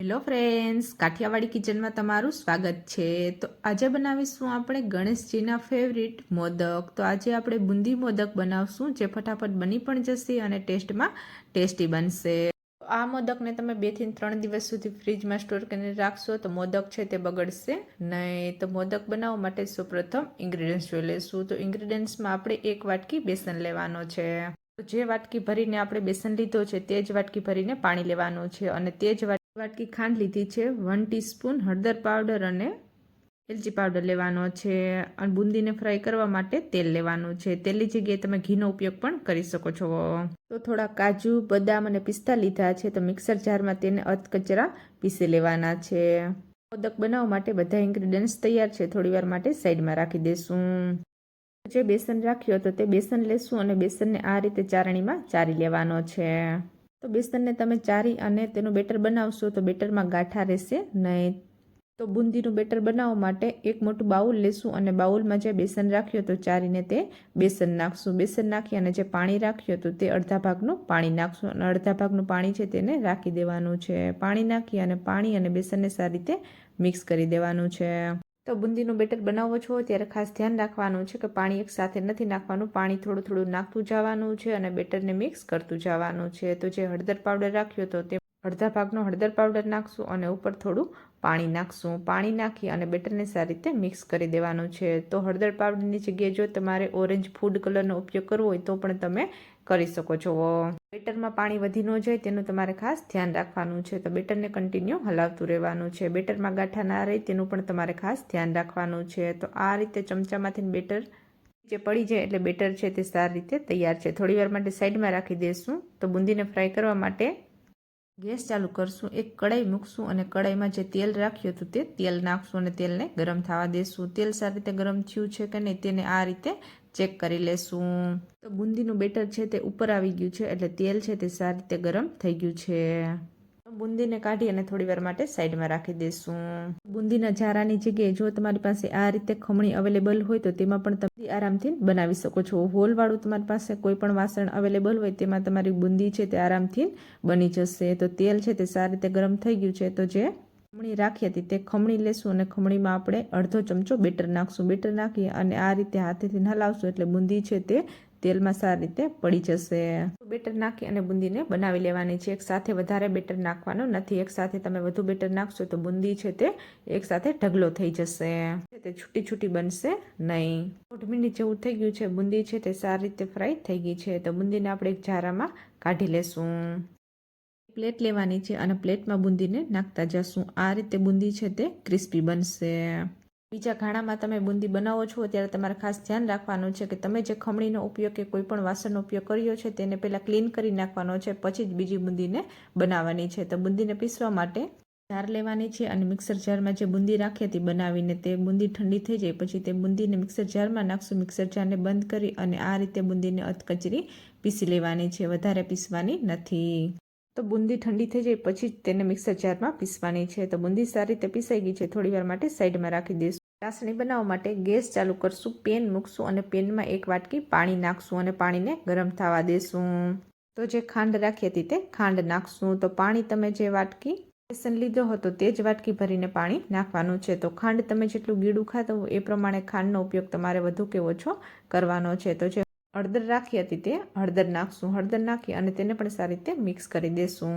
Hello friends Kathiawadi કિચનમાં તમારું સ્વાગત છે. તો આજે બનાવીશું આપણે ગણેશજીના ફેવરિટ મોદક. તો આજે આપણે બુંદી મોદક બનાવશું, જે ફટાફટ બની પણ જશે અને ટેસ્ટમાં ટેસ્ટી બનશે. આ મોદકને તમે બેથી ત્રણ દિવસ સુધી ફ્રીજમાં સ્ટોર કરીને રાખશો તો મોદક છે તે બગડશે નહીં. તો મોદક બનાવવા માટે સૌપ્રથમ ઇન્ગ્રીડિયન્ટ્સ જોઈ લઈશું. તો ઇન્ગ્રીડિયન્ટ્સમાં આપણે એક વાટકી બેસન લેવાનો છે. જે વાટકી ભરીને આપણે બેસન લીધો છે તે જ વાટકી ભરીને પાણી લેવાનું છે અને તે જ વાટકી ખાંડ લીધી છે. વન ટીસ્પૂન હળદર પાવડર અને એલચી પાવડર લેવાનો છે અને બુંદીને ફ્રાય કરવા માટે તેલ લેવાનું છે. તેલની જગ્યાએ તમે ઘીનો ઉપયોગ પણ કરી શકો છો. તો થોડા કાજુ, બદામ અને પિસ્તા લીધા છે. તો મિક્સર જારમાં તેને અધકચરા પીસી લેવાના છે. મોદક બનાવવા માટે બધા ઇન્ગ્રીડિયન્ટ્સ તૈયાર છે. થોડીવાર માટે સાઈડમાં રાખી દેશું. જે બેસન રાખ્યો તો તે બેસન લેશું અને બેસનને આ રીતે ચારણીમાં ચારી લેવાનો છે. તો બેસનને તમે ચારી અને તેનું બેટર બનાવશો તો બેટરમાં ગાંઠા રહેશે નહીં. તો બુંદીનું બેટર બનાવવા માટે એક મોટું બાઉલ લેશું અને બાઉલમાં જે બેસન રાખ્યું તો ચારીને તે બેસન નાખશું. બેસન નાખી અને જે પાણી રાખ્યું તો તે અડધા ભાગનું પાણી નાખશું અને અડધા ભાગનું પાણી છે તેને રાખી દેવાનું છે. પાણી નાખી અને પાણી અને બેસનને સારી રીતે મિક્સ કરી દેવાનું છે. તો બુંદીનું બેટર બનાવો છો, ત્યારે ખાસ ધ્યાન રાખવાનું છે કે પાણી એક સાથે નથી નાખવાનું, પાણી થોડું થોડું નાખતું જવાનું છે અને બેટરને મિક્સ કરતું જવાનું છે. તો જે હળદર પાવડર રાખ્યો તો તે અડધા ભાગનો હળદર પાવડર નાખશું અને ઉપર થોડું પાણી નાખશું. પાણી નાખી અને બેટરને સારી રીતે મિક્સ કરી દેવાનું છે. તો હળદર પાવડરની જગ્યાએ જો તમારે ઓરેન્જ ફૂડ કલરનો ઉપયોગ કરવો હોય તો પણ તમે કરી શકો છો. બેટરમાં પાણી વધી ન જાય તેનું તમારે ખાસ ધ્યાન રાખવાનું છે. તો બેટરને કન્ટિન્યુ હલાવતું રહેવાનું છે. બેટરમાં ગાંઠા ના રહે તેનું પણ તમારે ખાસ ધ્યાન રાખવાનું છે. તો આ રીતે ચમચામાંથી બેટર જે પડી જાય એટલે બેટર છે તે સારી રીતે તૈયાર છે. થોડીવાર માટે સાઈડમાં રાખી દઈશું તો બુંદીને ફ્રાય કરવા માટે ગેસ ચાલુ કરશું, એક કડાઈ મૂકશું અને કડાઈમાં જે તેલ રાખ્યું હતું તે તેલ નાખશું અને તેલને ગરમ થવા દેશું. તેલ સારી રીતે ગરમ થયું છે કે નહીં તેને આ રીતે ચેક કરી લેશું. તો બુંદીનું બેટર છે તે ઉપર આવી ગયું છે એટલે તેલ છે તે સારી રીતે ગરમ થઈ ગયું છે. બુંદીને કાઢી અને થોડી વાર માટે સાઈડમાં રાખી દઈશું બુંદીના ઝારાની જગ્યાએ જો તમારી પાસે આ રીતે ખમણી અવેલેબલ હોય તો તેમાં પણ તમે આરામથી બનાવી શકો છો. હોલવાળું તમારી પાસે કોઈ પણ વાસણ અવેલેબલ હોય તેમાં તમારી બુંદી છે તે આરામથી બની જશે. તો તેલ છે તે સારી રીતે ગરમ થઈ ગયું છે તો જે ખમણી રાખી હતી તે ખમણી લેશું અને ખમણીમાં આપણે અડધો ચમચો બેટર નાખશું. બેટર નાખી અને આ રીતે હાથેથી હલાવશું એટલે બુંદી છે તે તેલમાં સારી રીતે પડી જશે. બેટર નાખી અને બુંદીને બનાવી લેવાની છે. એકસાથે વધારે બેટર નાખવાનો નથી. એકસાથે તમે વધુ બેટર નાખશો તો બુંદી છે તે એકસાથે ઢગલો થઈ જશે. તે છૂટી છૂટી બનશે નહીં. દોઢ મિનિટ જેવું થઈ ગયું છે. બુંદી છે તે સારી રીતે ફ્રાય થઈ ગઈ છે. તો બુંદીને આપણે એક ઝારામાં કાઢી લેશું. પ્લેટ લેવાની છે અને પ્લેટમાં બુંદીને નાખતા જશું. આ રીતે બુંદી છે તે ક્રિસ્પી બનશે. બીજા ઘાણામાં તમે બુંદી બનાવો છો ત્યારે તમારે ખાસ ધ્યાન રાખવાનું છે કે તમે જે ખમણીનો ઉપયોગ કે કોઈ પણ વાસણનો ઉપયોગ કર્યો છે, તેને પહેલાં ક્લીન કરી નાખવાનો છે, પછી જ બીજી બુંદીને બનાવવાની છે. તો બુંદીને પીસવા માટે જાર લેવાની છે અને મિક્સર જારમાં જે બુંદી રાખી હતી બનાવીને તે બુંદી ઠંડી થઈ જાય, પછી તે બુંદીને મિક્સર જારમાં નાખશું, મિક્સર જારને બંધ કરી અને આ રીતે બુંદીને અધકચરી પીસી લેવાની છે. વધારે પીસવાની નથી. તો બુંદી ઠંડી થઈ જાય પછી તેને મિક્સર જારમાં પીસવાની છે. તો બુંદી સારી રીતે પીસાઈ ગઈ છે. થોડી વાર માટે સાઈડમાં રાખી દઈશું. ચાસણી બનાવવા માટે ગેસ ચાલુ કરશું, પેન મૂકશું અને પેનમાં એક વાટકી પાણી નાખશું અને પાણીને ગરમ થવા દેશું. તો જે ખાંડ રાખી હતી તે ખાંડ નાખશું. તો પાણી તમે જે વાટકી બેસન લીધો હતો તે જ વાટકી ભરીને પાણી નાખવાનું છે. તો ખાંડ તમે જેટલું ગીડું ખાતો એ પ્રમાણે ખાંડનો ઉપયોગ તમારે વધુ કે ઓછો કરવાનો છે. તો જે હળદર રાખી હતી તે, હળદર નાખશું, હળદર નાખી અને તેને પણ સારી રીતે મિક્સ કરી દેશું.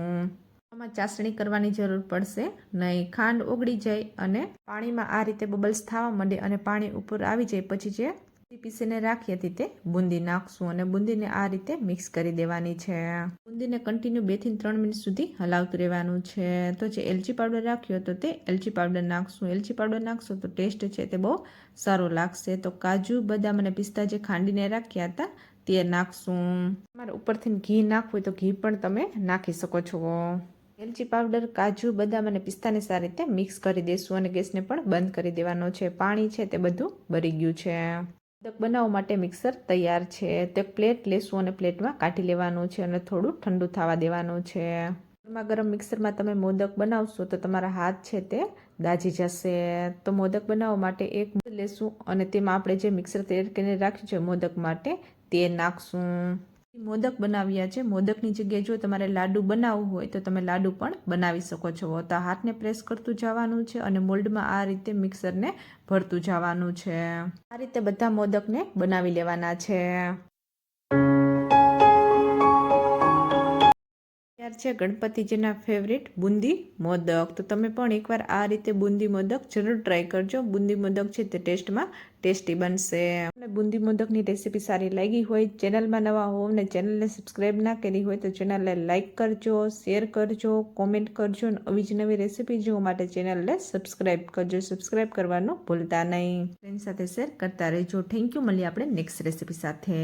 આમાં ચાસણી કરવાની જરૂર પડશે, નહીં ખાંડ ઓગળી જાય અને પાણીમાં આ રીતે બબલ્સ થવા માંડે અને પાણી ઉપર આવી જાય, પછી જે પીસીને રાખી હતી તે. બુંદી નાખશું અને બુંદીને આ રીતે મિક્સ કરી દેવાની છે. બુંદીને કન્ટિન્યુ બેથી ત્રણ મિનિટ સુધી હલાવતું રહેવાનું છે. તો જે એલચી પાવડર રાખ્યો હતો તે એલચી પાવડર નાખશું. એલચી પાવડર નાખશો તો ટેસ્ટ છે તે બહુ સારો લાગશે. તો કાજુ, બદામ અને પિસ્તા જે ખાંડીને રાખ્યા હતા તે નાખશું. તમારે ઉપરથી ઘી નાખવું હોય તો ઘી પણ તમે નાખી શકો છો. એલચી પાવડર, કાજુ, બદામ અને પિસ્તાને સારી રીતે મિક્સ કરી દઈશું અને ગેસને પણ બંધ કરી દેવાનો છે. પાણી છે તે બધું બરી ગયું છે. મોદક બનાવવા માટે મિક્સર તૈયાર છે. તો એક પ્લેટ લેશું અને પ્લેટમાં કાઢી લેવાનું છે અને થોડું ઠંડુ થવા દેવાનું છે. ગરમા ગરમ મિક્સરમાં તમે મોદક બનાવશો તો તમારા હાથ છે તે દાજી જશે. તો મોદક બનાવવા માટે એક લેશું અને તેમાં આપણે જે મિક્સર તૈયાર કરીને રાખ્યું છે મોદક માટે તે નાખશું. મોદક બનાવ્યા છે. મોદકની જગ્યાએ જો તમારે લાડુ બનાવવું હોય તો તમે લાડુ પણ બનાવી શકો છો. તો હાથને પ્રેસ કરતું જવાનું છે અને મોલ્ડમાં આ રીતે મિક્સરને ભરતું જવાનું છે. આ રીતે બધા મોદકને બનાવી લેવાના છે. તૈયાર છે, ગણપતિજીના ફેવરિટ બુંદી મોદક. તો તમે પણ એકવાર આ રીતે બુંદી મોદક જરૂર ટ્રાય કરજો. બુંદી મોદક છે તે ટેસ્ટમાં ટેસ્ટી બનશે. અને બુંદી મોદકની રેસીપી સારી લાગી હોય, ચેનલમાં નવા હોવ ને ચેનલને સબસ્ક્રાઈબ ના કરી હોય તો ચેનલને લાઇક કરજો શેર કરજો કોમેન્ટ કરજો અને આવી જ નવી રેસીપી જોવા માટે ચેનલને સબસ્ક્રાઈબ કરજો. સબસ્ક્રાઈબ કરવાનું ભૂલતા નહીં. ફ્રેન્ડ સાથે શેર કરતા રહેજો. થેન્ક યુ મળીએ આપણે નેક્સ્ટ રેસીપી સાથે.